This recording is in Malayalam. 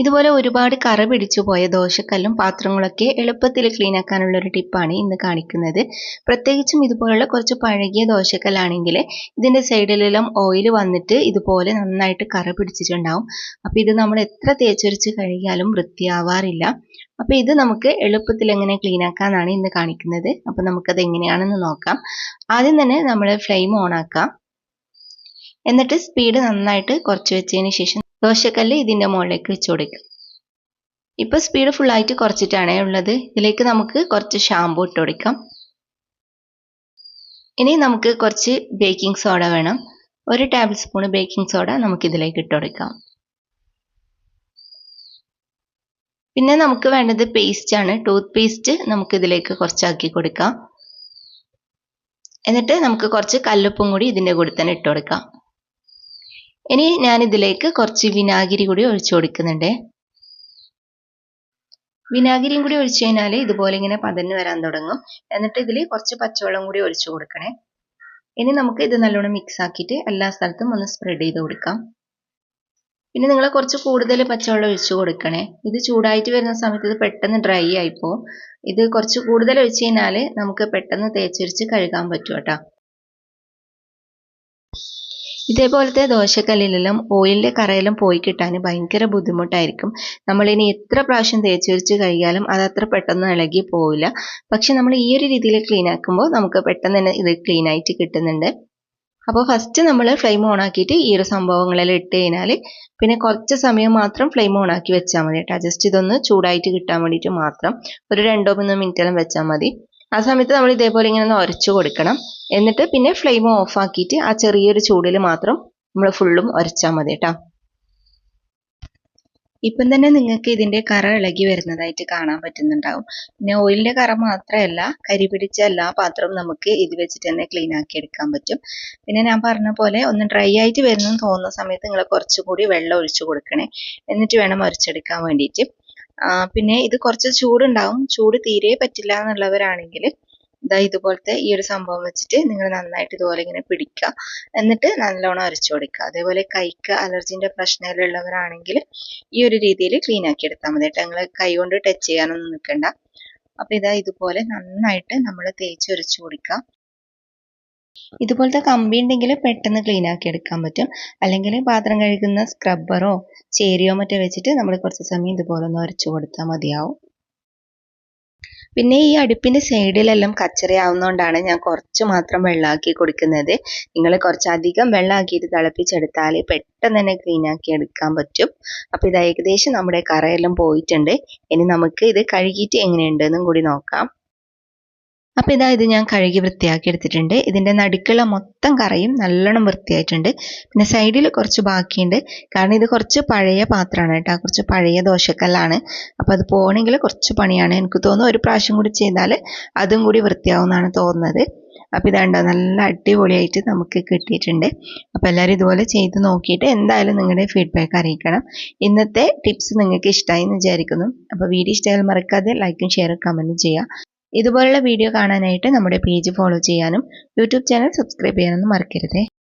ഇതുപോലെ ഒരുപാട് കറ പിടിച്ചു പോയ ദോശക്കല്ലും പാത്രങ്ങളൊക്കെ എളുപ്പത്തിൽ ക്ലീൻ ആക്കാനുള്ള ഒരു ടിപ്പാണ് ഇന്ന് കാണിക്കുന്നത്. പ്രത്യേകിച്ചും ഇതുപോലുള്ള കുറച്ച് പഴകിയ ദോശക്കല്ലാണെങ്കിൽ ഇതിന്റെ സൈഡിലെല്ലാം ഓയിൽ വന്നിട്ട് ഇതുപോലെ നന്നായിട്ട് കറ പിടിച്ചിട്ടുണ്ടാവും. അപ്പോൾ ഇത് നമ്മൾ എത്ര തേച്ചൊരിച്ച് കഴുകിയാലും വൃത്തിയാവാറില്ല. അപ്പോൾ ഇത് നമുക്ക് എളുപ്പത്തിൽ എങ്ങനെ ക്ലീൻ ആക്കാനാണ് ഇന്ന് കാണിക്കുന്നത്. അപ്പോൾ നമുക്കത് എങ്ങനെയാണെന്ന് നോക്കാം. ആദ്യം തന്നെ നമ്മൾ ഫ്ലെയിം ഓൺ ആക്കാം. എന്നിട്ട് സ്പീഡ് നന്നായിട്ട് കുറച്ച് വെച്ചതിന് ശേഷം ദോശക്കല്ല് ഇതിന്റെ മുകളിലേക്ക് വെച്ച് കൊടുക്കുക ഇപ്പോൾ സ്പീഡ് ഫുള്ളായിട്ട് കുറച്ചിട്ടാണ് ഉള്ളത്. ഇതിലേക്ക് നമുക്ക് കുറച്ച് ഷാമ്പു ഇട്ട് കൊടുക്കാം. ഇനി നമുക്ക് കുറച്ച് ബേക്കിംഗ് സോഡ വേണം. ഒരു ടേബിൾ സ്പൂൺ ബേക്കിംഗ് സോഡ നമുക്ക് ഇതിലേക്ക് ഇട്ട് കൊടുക്കാം. പിന്നെ നമുക്ക് വേണ്ടത് പേസ്റ്റ് ആണ്. ടൂത്ത് പേസ്റ്റ് നമുക്ക് ഇതിലേക്ക് കുറച്ചാക്കി കൊടുക്കാം. എന്നിട്ട് നമുക്ക് കുറച്ച് കല്ലുപ്പും കൂടി ഇതിന്റെ കൂടെ തന്നെ ഇട്ട് കൊടുക്കാം. ഇനി ഞാൻ ഇതിലേക്ക് കുറച്ച് വിനാഗിരി കൂടി ഒഴിച്ചു കൊടുക്കുന്നുണ്ട്. വിനാഗിരിയും കൂടി ഒഴിച്ചു കഴിഞ്ഞാൽ ഇതുപോലെ ഇങ്ങനെ പതഞ്ഞു വരാൻ തുടങ്ങും. എന്നിട്ട് ഇതിൽ കുറച്ച് പച്ചവെള്ളം കൂടി ഒഴിച്ചു കൊടുക്കണേ. ഇനി നമുക്ക് ഇത് നല്ലോണം മിക്സ് ആക്കിയിട്ട് എല്ലാ സ്ഥലത്തും ഒന്ന് സ്പ്രെഡ് ചെയ്ത് കൊടുക്കാം. പിന്നെ നിങ്ങൾ കുറച്ച് കൂടുതൽ പച്ചവെള്ളം ഒഴിച്ചു കൊടുക്കണേ. ഇത് ചൂടായിട്ട് വരുന്ന സമയത്ത് ഇത് പെട്ടെന്ന് ഡ്രൈ ആയിപ്പോ. ഇത് കുറച്ച് കൂടുതൽ ഒഴിച്ചു കഴിഞ്ഞാൽ നമുക്ക് പെട്ടെന്ന് തേച്ചൊരിച്ച് കഴുകാൻ പറ്റും കേട്ടോ. ഇതേപോലത്തെ ദോശക്കല്ലിലെല്ലാം ഓയിലിന്റെ കറയെല്ലാം പോയി കിട്ടാൻ ഭയങ്കര ബുദ്ധിമുട്ടായിരിക്കും. നമ്മളിനി എത്ര പ്രാവശ്യം തേച്ച് തേച്ചൊരിച്ച് കഴിയാലും അത് അത്ര പെട്ടെന്ന് ഇളകി പോവില്ല. പക്ഷെ നമ്മൾ ഈ ഒരു രീതിയിൽ ക്ലീൻ ആക്കുമ്പോൾ നമുക്ക് പെട്ടെന്ന് തന്നെ ഇത് ക്ലീൻ ആയിട്ട് കിട്ടുന്നുണ്ട്. അപ്പോൾ ഫസ്റ്റ് നമ്മൾ ഫ്ലെയിം ഓൺ ആക്കിയിട്ട് ഈ ഒരു സംഭവങ്ങളെല്ലാം ഇട്ട് കഴിഞ്ഞാൽ പിന്നെ കുറച്ച് സമയം മാത്രം ഫ്ലെയിം ഓൺ ആക്കി വെച്ചാൽ മതി കേട്ടോ. ജസ്റ്റ് ഇതൊന്ന് ചൂടായിട്ട് കിട്ടാൻ വേണ്ടിയിട്ട് മാത്രം. ഒരു രണ്ടോ മൂന്നോ മിനിറ്റെല്ലാം വെച്ചാൽ മതി. ആ സമയത്ത് നമ്മൾ ഇതേപോലെ ഇങ്ങനെ ഒന്ന് ഉരച്ചു കൊടുക്കണം. എന്നിട്ട് പിന്നെ ഫ്ലെയിം ഓഫ് ആക്കിയിട്ട് ആ ചെറിയൊരു ചൂടിൽ മാത്രം നമ്മൾ ഫുള്ളും ഉരച്ചാൽ മതി കേട്ടോ ഇപ്പം തന്നെ നിങ്ങൾക്ക് ഇതിന്റെ കറ ഇളകി വരുന്നതായിട്ട് കാണാൻ പറ്റുന്നുണ്ടാവും. പിന്നെ ഓയിലിന്റെ കറ മാത്രമല്ല കരി പിടിച്ച എല്ലാ പാത്രവും നമുക്ക് ഇത് വെച്ചിട്ട് തന്നെ ക്ലീൻ ആക്കി എടുക്കാൻ പറ്റും. പിന്നെ ഞാൻ പറഞ്ഞ പോലെ ഒന്ന് ഡ്രൈ ആയിട്ട് വരുന്നെന്ന് തോന്നുന്ന സമയത്ത് നിങ്ങൾ കുറച്ചുകൂടി വെള്ളം ഒഴിച്ചു കൊടുക്കണേ. എന്നിട്ട് വേണം ഉരച്ചെടുക്കാൻ വേണ്ടിയിട്ട്. പിന്നെ ഇത് കുറച്ച് ചൂടുണ്ടാവും. ചൂട് തീരെ പറ്റില്ല എന്നുള്ളവരാണെങ്കിൽ ഇതാ ഇതുപോലത്തെ ഈ ഒരു സംഭവം വെച്ചിട്ട് നിങ്ങൾ നന്നായിട്ട് ഇതുപോലെ ഇങ്ങനെ പിടിക്കുക. എന്നിട്ട് നല്ലോണം അരച്ചു കൊടുക്കുക. അതേപോലെ കൈക്ക് അലർജിന്റെ പ്രശ്നമുള്ളവരാണെങ്കിൽ ഈ ഒരു രീതിയിൽ ക്ലീൻ ആക്കി എടുത്താൽ മതി കേട്ടോ. നിങ്ങൾ കൈ കൊണ്ട് ടച്ച് ചെയ്യാനൊന്നും നിൽക്കണ്ട. അപ്പോൾ ഇതാ ഇതുപോലെ നന്നായിട്ട് നമ്മൾ തേച്ചൊരച്ചു കൊടുക്കുക. ഇതുപോലത്തെ കമ്പി ഉണ്ടെങ്കിൽ പെട്ടെന്ന് ക്ലീൻ ആക്കി എടുക്കാൻ പറ്റും. അല്ലെങ്കിൽ പാത്രം കഴുകുന്ന സ്ക്രബ്ബറോ ചേരിയോ മറ്റോ വെച്ചിട്ട് നമ്മൾ കുറച്ച് സമയം ഇതുപോലെ ഒന്ന് അരച്ചു കൊടുത്താൽ മതിയാവും. പിന്നെ ഈ അടുപ്പിന്റെ സൈഡിലെല്ലാം കച്ചറയാവുന്നതുകൊണ്ടാണ് ഞാൻ കുറച്ച് മാത്രം വെള്ളമാക്കി കൊടുക്കുന്നത്. നിങ്ങൾ കുറച്ചധികം വെള്ളമാക്കിയിട്ട് തിളപ്പിച്ചെടുത്താൽ പെട്ടെന്ന് തന്നെ ക്ലീൻ ആക്കി എടുക്കാൻ പറ്റും. അപ്പോൾ ഇത് ഏകദേശം നമ്മുടെ കറയെല്ലാം പോയിട്ടുണ്ട്. ഇനി നമുക്ക് ഇത് കഴുകിയിട്ട് എങ്ങനെയുണ്ടെന്നും കൂടി നോക്കാം. അപ്പോൾ ഇതാ ഇത് ഞാൻ കഴുകി വൃത്തിയാക്കി എടുത്തിട്ടുണ്ട്. ഇതിന്റെ നടുക്കുള്ള മൊത്തം കറയും നല്ലോണം വൃത്തിയായിട്ടുണ്ട്. പിന്നെ സൈഡിൽ കുറച്ച് ബാക്കിയുണ്ട്. കാരണം ഇത് കുറച്ച് പഴയ പാത്രമാണ് കേട്ടോ. കുറച്ച് പഴയ ദോശക്കല്ലാണ്. അപ്പോൾ അത് പോകണമെങ്കിൽ കുറച്ച് പണിയാണ്. എനിക്ക് തോന്നുന്നു ഒരു പ്രാവശ്യം കൂടി ചെയ്താൽ അതും കൂടി വൃത്തിയാവുമെന്നാണ് തോന്നുന്നത്. അപ്പോൾ ഇതാണ്ടോ നല്ല അടിപൊളിയായിട്ട് നമുക്ക് കിട്ടിയിട്ടുണ്ട്. അപ്പോൾ എല്ലാവരും ഇതുപോലെ ചെയ്ത് നോക്കിയിട്ട് എന്തായാലും നിങ്ങളുടെ ഫീഡ്ബാക്ക് അറിയിക്കണം. ഇന്നത്തെ ടിപ്സ് നിങ്ങൾക്ക് ഇഷ്ടമായി എന്ന് വിചാരിക്കുന്നു. അപ്പോൾ വീഡിയോ ഇഷ്ടമായാൽ മറക്കാതെ ലൈക്കും ഷെയറും കമന്റും ചെയ്യുക. ഇതുപോലുള്ള വീഡിയോ കാണാനായിട്ട് നമ്മുടെ പേജ് ഫോളോ ചെയ്യാനും യൂട്യൂബ് ചാനൽ സബ്സ്ക്രൈബ് ചെയ്യാനൊന്നും മറക്കരുതേ.